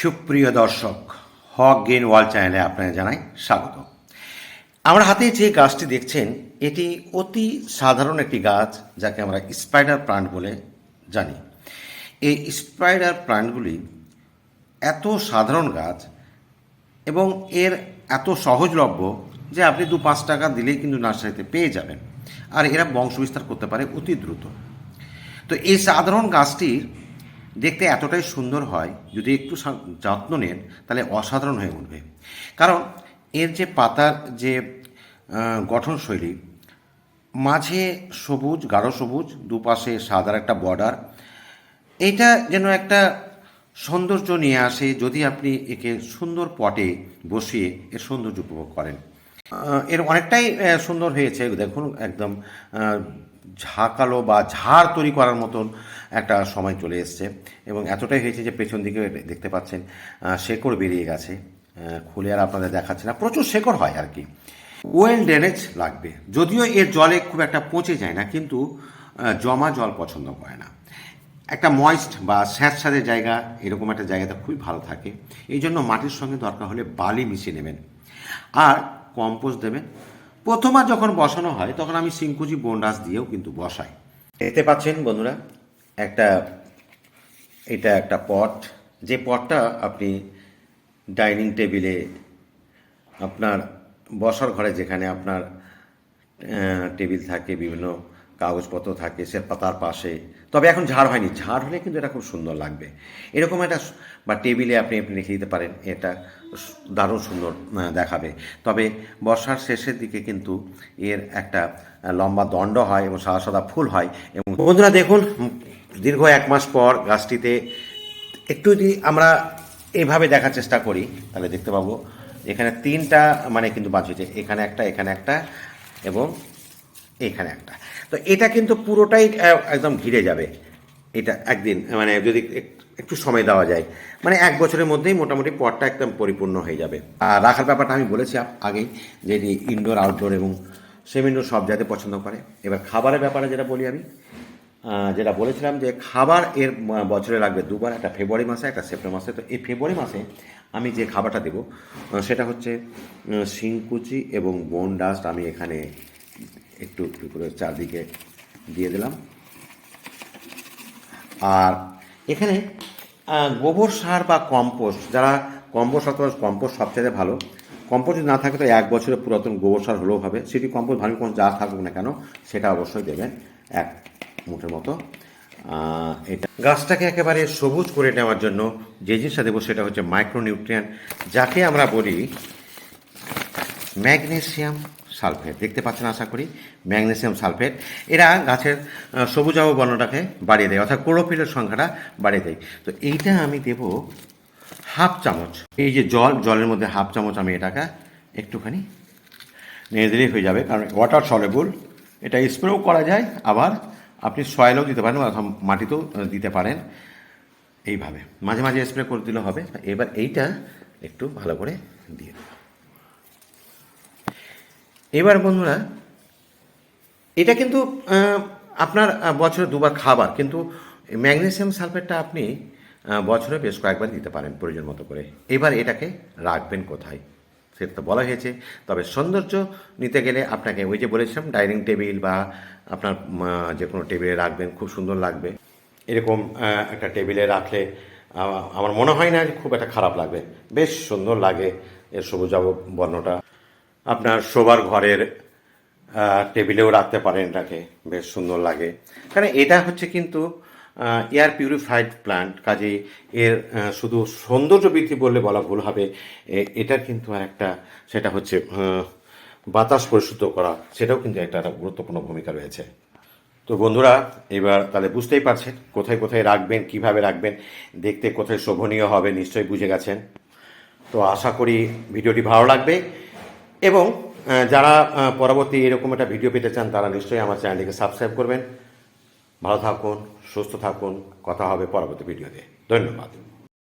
সুপ্রিয় দর্শক, হক গেন ওয়াল চ্যানেলে আপনাকে জানাই স্বাগত। আমার হাতে যে গাছটি দেখছেন, এটি অতি সাধারণ একটি গাছ যাকে আমরা স্পাইডার প্লান্ট বলে জানি। এই স্পাইডার প্লান্টগুলি এত সাধারণ গাছ এবং এর এত সহজলভ্য যে আপনি দু পাঁচ টাকা দিলেই কিন্তু নার্সারিতে পেয়ে যাবেন। আর এরা বংশবিস্তার করতে পারে অতি দ্রুত। তো এই সাধারণ গাছটির দেখতে এতটাই সুন্দর হয়, যদি একটু যত্ন নেন, তাহলে অসাধারণ হয়ে উঠবে। কারণ এর যে পাতার যে গঠনশৈলী, মাঝে সবুজ, গাঢ় সবুজ, দুপাশে সাদার একটা বর্ডার এটা যেন একটা সৌন্দর্য নিয়ে আসে, যদি আপনি একে সুন্দর পটে বসিয়ে এর সৌন্দর্য উপভোগ করেন। এর অনেকটাই সুন্দর হয়েছে। দেখুন, একদম ঝাঁকালো বা ঝাড় তৈরি করার মতন একটা সময় চলে এসছে এবং এতটাই হয়েছে যে পেছন দিকে দেখতে পাচ্ছেন শেকড় বেরিয়ে গেছে। খুলে আর আপনাদের দেখাচ্ছে না। প্রচুর শেকড় হয় আর কি। ওয়েল ড্রেনেজ লাগবে। যদিও এর জলে খুব একটা পচে যায় না, কিন্তু জমা জল পছন্দ করে না। একটা ময়েস্ট বা স্যাঁতস্যাঁতে জায়গা, এরকম একটা জায়গাতে খুবই ভালো থাকে। এই জন্য মাটির সঙ্গে দরকার হলে বালি মিশিয়ে নেবেন। আর কম্পোস্ট দেবেন প্রথমবার যখন বসানো হয়, তখন আমি সিংকুচি বোনাস দিয়েও কিন্তু বসাই। দেখতে পাচ্ছেন বন্ধুরা, একটা, এটা একটা পট। যে পটটা আপনি ডাইনিং টেবিলে আপনার বসার ঘরে যেখানে আপনার টেবিল থাকে, বিভিন্ন কাগজপত্র থাকে সে পাতার পাশে। তবে এখন ঝাড় হয়নি। ঝাড় হলে কিন্তু এটা খুব সুন্দর লাগবে। এরকম একটা বা টেবিলে আপনি আপনি রেখে দিতে পারেন, এটা দারুণ সুন্দর দেখাবে। তবে বর্ষার শেষের দিকে কিন্তু এর একটা লম্বা দণ্ড হয় এবং সাদা সাদা ফুল হয় এবং বন্ধুরা দেখুন দীর্ঘ এক মাস পর গাছটিতে একটু যদি আমরা এইভাবে দেখার চেষ্টা করি, তাহলে দেখতে পাবো, এখানে তিনটা মানে কিন্তু বাঁচ হয়েছে এখানে একটা এখানে একটা এবং এখানে একটা। তো এটা কিন্তু পুরোটাই একদম ঘিরে যাবে। এটা একদিন মানে যদি একটু সময় দেওয়া যায়। মানে এক বছরের মধ্যেই মোটামুটি পটটা একদম পরিপূর্ণ হয়ে যাবে। আর রাখার ব্যাপারটা আমি বলেছি আগেই যে ইনডোর আউটডোর এবং সেমি ইনডোর সব যাতে পছন্দ করে। এবার খাবারের ব্যাপারে যেটা বলি আমি যেটা বলেছিলাম যে খাবার এর বছরে লাগবে দুবার, একটা ফেব্রুয়ারি মাসে, একটা সেপ্টেম্বর মাসে। তো এই ফেব্রুয়ারি মাসে আমি যে খাবারটা দেবো সেটা হচ্ছে শিংকুচি এবং বোন ডাস্ট আমি এখানে একটু একটু করে চারদিকে দিয়ে দিলাম। আর এখানে গোবর সার বা কম্পোস্ট, যারা কম্পোস্ট অথবা কম্পোস্ট সবচেয়ে ভালো, কম্পোস্ট যদি না থাকে তো এক বছরের পুরাতন গোবর সার হলেও হবে। সেটি কম্পোস্ট ভালো কোন যা থাকুক না কেন, সেটা অবশ্যই দেবেন এক মুঠের মতো। এটা গাছটাকে একেবারে সবুজ করে নেওয়ার জন্য যে জিনিসটা দেবো সেটা হচ্ছে মাইক্রোনিউট্রিয়েন্ট যাকে আমরা বলি ম্যাগনেসিয়াম সালফেট। দেখতে পাচ্ছেন আশা করি? Magnesium sulphate. এরা গাছের আহ, সবুজাভ বর্ণটাকে বাড়িয়ে দেয় অর্থাৎ ক্লোরোফিলের সংখ্যাটা বাড়িয়ে দেয়। তো এইটা আমি দেব হাফ চামচ। এই যে জল জলের মধ্যে হাফ চামচ আমি এটাকে একটুখানি নিয়ে দিলেই হয়ে যাবে কারণ ওয়াটার সলেবল এটা স্প্রেও করা যায় আবার আপনি সয়েলও দিতে পারেন অথবা মাটিতেও দিতে পারেন। এইভাবে। মাঝে মাঝে স্প্রে করে দিলে হবে এবার এইটা একটু ভালো করে দিয়ে দেবো। এবার বন্ধুরা, এটা কিন্তু আপনার বছরে দুবার খাবার, কিন্তু ম্যাগনেসিয়াম সালফেটটা আপনি বছরে বেশ কয়েকবার দিতে পারেন প্রয়োজন মতো করে। এবার এটাকে রাখবেন কোথায়? সেটা তো বলা হয়েছে। তবে সৌন্দর্য নিতে গেলে আপনাকে ওই যে বলেছিলাম, ডাইনিং টেবিল বা আপনার যে কোনো টেবিলে রাখবেন, খুব সুন্দর লাগবে। এরকম একটা টেবিলে রাখলে আমার মনে হয় না খুব একটা খারাপ লাগবে। বেশ সুন্দর লাগে এর সবুজাব বর্ণটা। আপনার শোবার ঘরের টেবিলেও রাখতে পারেন এটাকে। বেশ সুন্দর লাগে। কারণ এটা হচ্ছে কিন্তু এয়ার পিউরিফাইড প্ল্যান্ট কাজে এর শুধু সৌন্দর্য বৃদ্ধি বললে বলা ভুল হবে এটার কিন্তু আর একটা সেটা হচ্ছে বাতাস পরিশুদ্ধ করা। সেটাও কিন্তু একটা গুরুত্বপূর্ণ ভূমিকা রয়েছে। তো বন্ধুরা, এবার তাহলে বুঝতেই পারছেন কোথায় কোথায় রাখবেন, কীভাবে রাখবেন। দেখতে কোথায় শোভনীয় হবে, নিশ্চয়ই বুঝে গেছেন। তো আশা করি ভিডিওটি ভালো লাগবে। এবং যারা পরবর্তী এরকম একটা ভিডিও পেতে চান, তারা নিশ্চয়ই আমার চ্যানেলটিকে সাবস্ক্রাইব করবেন। ভালো থাকুন, সুস্থ থাকুন। কথা হবে পরবর্তী ভিডিওতে ধন্যবাদ।